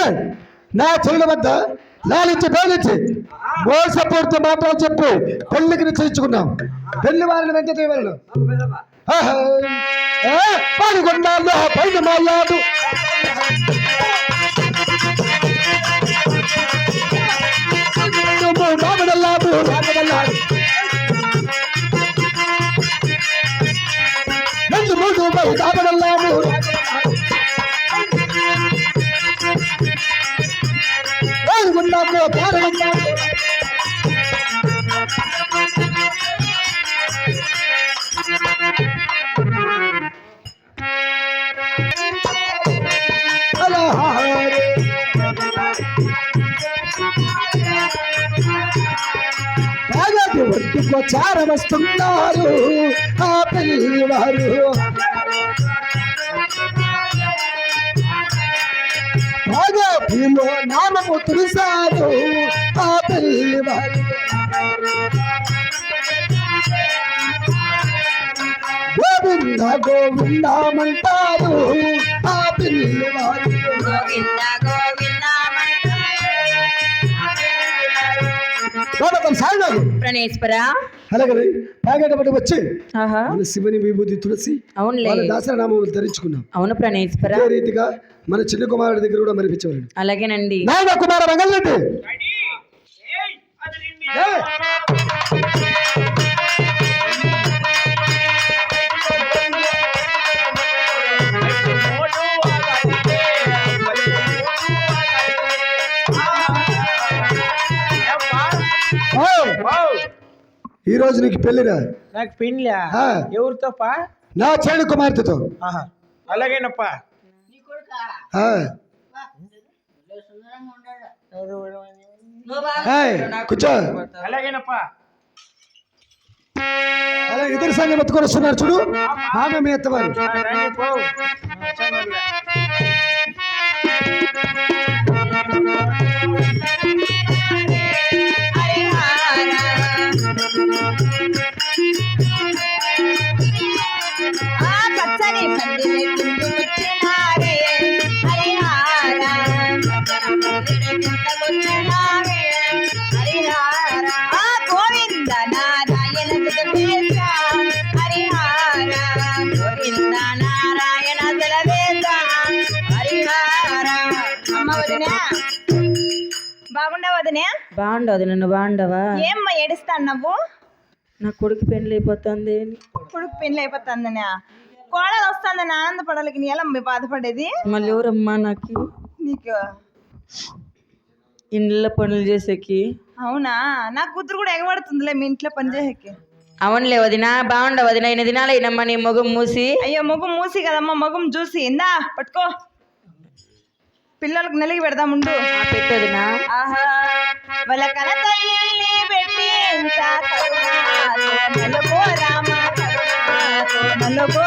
అయితే నా చెవుల వద్ద లాలించి బేలించి మోసపూర్తి మాటలు చెప్పి. పెళ్ళికి నిశ్చయించుకున్నాం. పెళ్ళి వారిని వెంట చేయవలను. పాల్గొన్నాళ్ళు పైన మాట్లాడు రామడల్లాడు రామడల్లాడు రెండు మూడు పై రామడల్లాడు పాల్గొన్నాళ్ళు పాల్గొన్నాడు అలహారే చార వస్తున్నారు ఆ పిల్లవారు. భీలో నామము తులిసాడు ఆ పిల్లవారు గోవింద గోవిందామంటారు. ఆ పిల్లవారు గోవింద గోవింద. ప్రణేశ్వర. అలాగే వచ్చి. ఆహా. మన శివుని విభూతి తులసి దాసనామములు ధరించుకున్నాం. అవును ప్రణేశ్వర. అదే రీతిగా మన చిన్న కుమారుడి దగ్గర కూడా మరిపించవాలండి అలాగేనండి. నాయన కుమార మంగళరెడ్డి ఈ రోజు నీకు పెళ్ళిరా నాకు పెళ్ళా? ఆ. ఎవరితో పా నా చేడు కుమార్తెతో. ఆహా. అలాగేనప్పా. కూర్చో. అలాగేనప్పా. అలా ఇద్దరు సంఘం ఎత్తుకొని వస్తున్నారు చూడు. ఆమె మీ ఎత్తవారు. ఆ, రండి వదినా బాగుండదు నన్ను బాగుండవా? ఏమ్మా ఏడుస్తాను నువ్వు? నా కొడుకు పెళ్ళి అయిపోతుంది. కొడుకు పెళ్ళి అయిపోతుందనా? కోడలు వస్తుందని ఆనందపడాలికి నీ ఎలా బాధపడేది? మళ్ళీ ఎవరమ్మా నాకు? నీకు? ఇండ్ల పనులు చేసేకి? అవునా? నా కూతురు కూడా ఎగబడుతుందిలే మీ ఇంట్లో పని చేసేకి. అవునులే వదినా బాగుండవు వదిన. ఇన్ని దినాలు అయినమ్మా నీ మొగం మూసి. అయ్యో మొగం మూసి కదమ్మా మొగం చూసి. ఇందా పట్టుకో. పిల్లలకు నెలకి పెడదాముండు ఆ, పెట్టు వదినా ఆహా. వాళ్ళ కన తల్లి పెట్టి నలుగో రామ నలుగో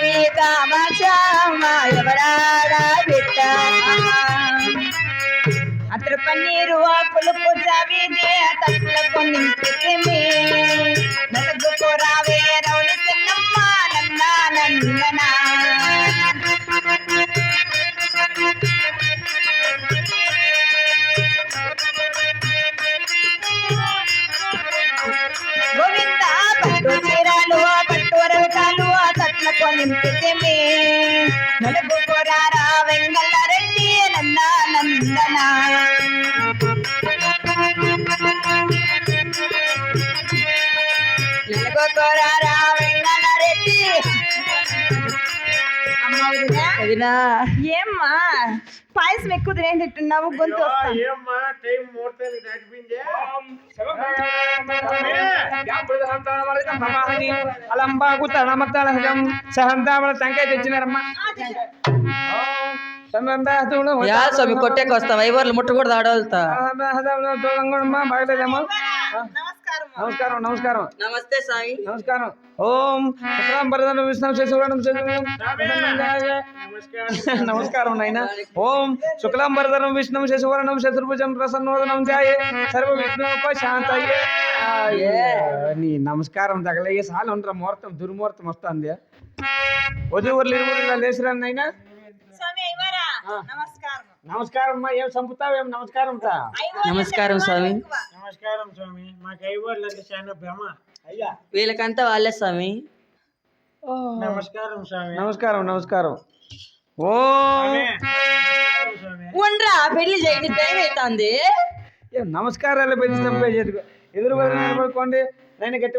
కంచి కామాచం మాధవరాడ విద్య అతడు పన్నీరు పులుపు జావిది తట్లకు నింపితిమి నలుగుకు రావే రౌలి చిన్నమ్మ నన్న నందనా ఏమ్మా పాయసం ఎక్కువ తినేసి గొంతు సహంతామల తెచ్చినారమ్మా. స్వామి కొట్టేకి వస్తావా వైవర్లు ముట్టకూడదు ఆడవాళ్ళతో. నమస్కారం నమస్కారం నమస్కారం నమస్తే స్వామి నమస్కారం ఓం శుక్లాం భరదనం విష్ణు శశివర్ణం నమస్కారం నాయన ఓం శుక్లాం భరదనం విష్ణు శశివర్ణం శత్రుభుజం ప్రసన్నోదనం ధ్యాయే సర్వ విష్ణుపశాంతయే నీ నమస్కారం తగలయ్యే సాలు ఉండరా ముహూర్తం దుర్ముహూర్తం వస్తుంది వధువులు ఇరువురు లేచిరా నాయన స్వామి అయ్యవారా నమస్కారం నమస్కారం అమ్మా ఏం చంపుతావు ఏం నమస్కారం తా అయ్యవారు నమస్కారం స్వామి నమస్కారం స్వామి. మాకు అంటే చాలా భ్రమ. అయ్యా. వీళ్ళకంతా వాళ్ళే స్వామి. నమస్కారం స్వామి. నమస్కారం నమస్కారం. ఓ. ఉండరా పెళ్ళి చేయని టైం అవుతుంది ఏ నమస్కారాలు పెంచి చంపేసేది ఎదురు బదులు నిలబడుకోండి నేను గట్టి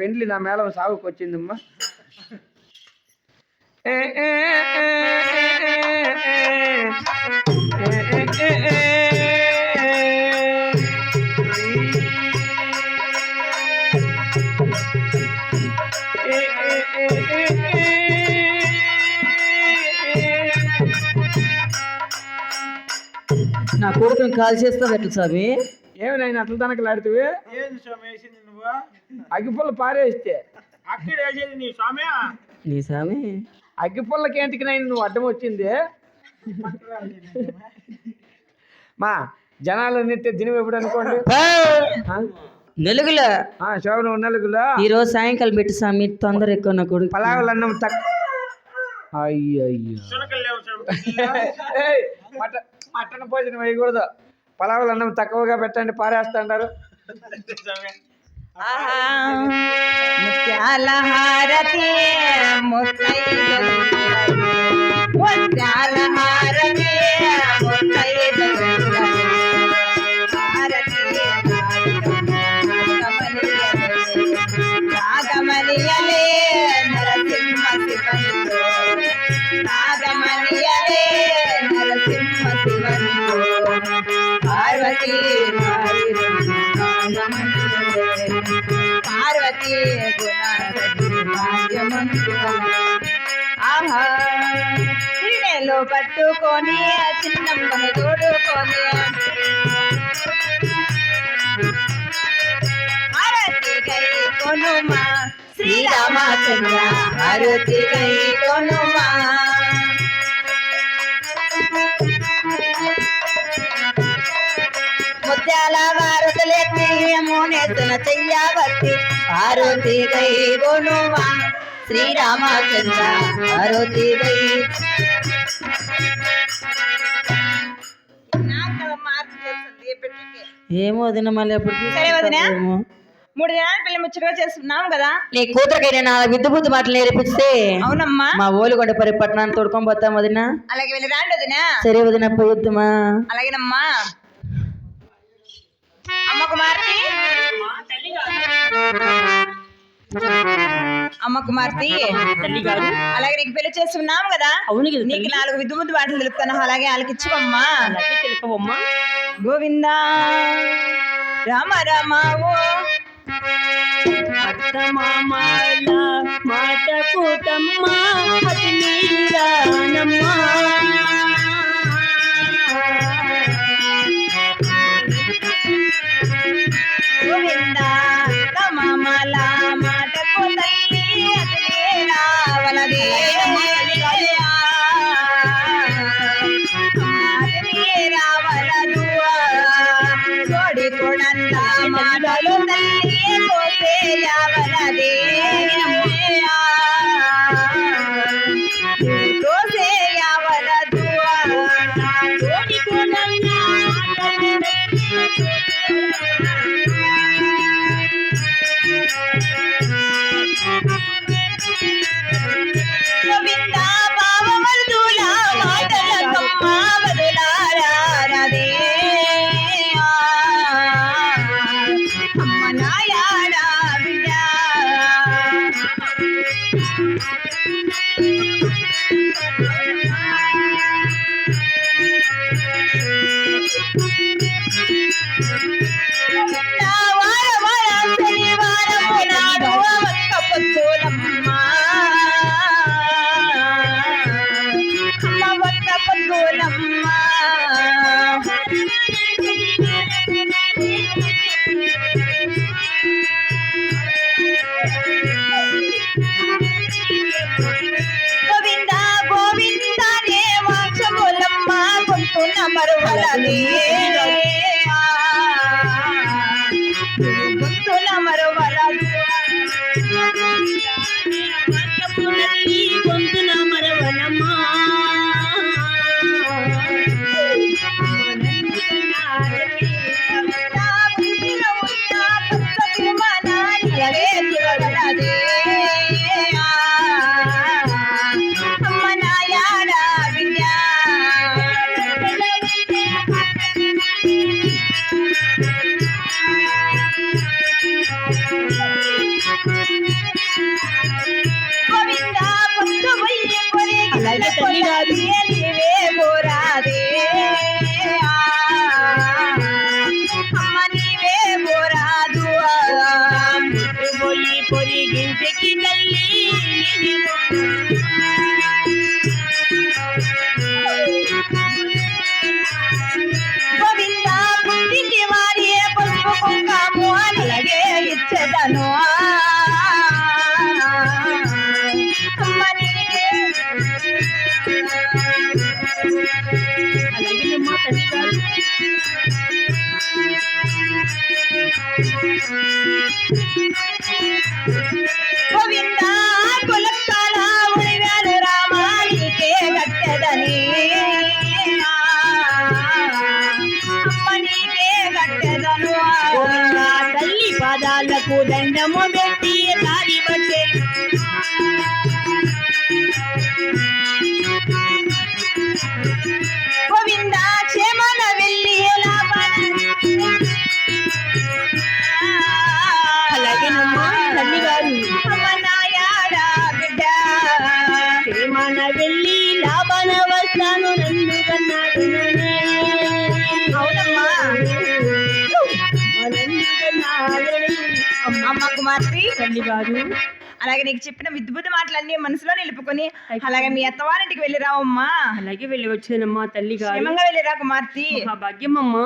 పెండ్లి నా మేళం సాగుకు వచ్చిందమ్మా నా కొడుకుని కాల్ చేస్తా పెట్టు స్వామి ఏమి నాయన అట్లా ఏంది స్వామి వేసింది నువ్వు అగ్గిపుల్ల పారేస్తే. నీ స్వామి? నీ స్వామి? అగ్గిపుల్లకి ఏంటికి నేను నువ్వు అడ్డం వచ్చింది? మా జనాలు నెట్టే దినం ఎప్పుడు అనుకోండి? ఆ? నెలుగులో? ఆ, శోభన నలుగులో? ఈ రోజు సాయంకాలం పెట్టి స్వామి తొందర ఎక్కువ నా కొడుకు. పలావులు అన్నం తక్ అయ్యో అయ్యో చునకలు లేవు స్వామి. ఏయ్, మట మటన్ భోజనం వేయకూడదు. పలావులు అన్నం తక్కువగా పెట్టండి స్వామి. ఆహా ముత్యాల హారతి ముత్తైదలు ముత్యాల హారతి ముత్తైదలు సీనెలు పట్టుకొని ఆ చిన్నమ్మని తోడుకొని అరతికై కొనుమా శ్రీరామచంద్ర అరతికై కొనుమా. ముత్యాల వారతులెత్తి మూనెత్తున చెయ్యవత్తి పార్వతి దైవనుమా శ్రీరామచంద్ర ఆరతి కై ఏమో వదిన మళ్ళీ ఎప్పుడు సరే వదినా. మూడు దినాలు పెళ్ళి ముచ్చటగా చేస్తున్నాం కదా? నీ కూతురికైనా నా విద్దు బుద్ధి మాటలు నేర్పిస్తే అవునమ్మా. మా ఓలుగొండ పరి పట్టణాన్ని తోడుకొని పోతాం వదిన. అలాగే వెళ్ళి రాండి వదినా. సరే వదిన పోయొద్దుమా అలాగేనమ్మా. అమ్మ కుమార్తె. అలాగే నీకు పెళ్ళి చేస్తున్నాం కదా? అవును నీకు నాలుగు విద్దు ముద్దు మాటలు తెలుపుతాను అలాగే ఆలకిచ్చువమ్మా అలాగే తెలుపవమ్మా. గోవింద. రామ రామ ఓ. అత్త మామల మాట కూటమ్మ అతి నీరానమ్మా Paladín. Thank you. తల్లి వారు అలాగే నీకు చెప్పిన విద్భుత మాటలన్నీ మనసులో నిలుపుకొని అలాగే మీ అత్తవారింటికి వెళ్ళి రావమ్మా. అలాగే వెళ్ళి వచ్చానమ్మా తల్లి గారు. క్షేమంగా వెళ్ళి రా కుమార్తె భాగ్యమమ్మా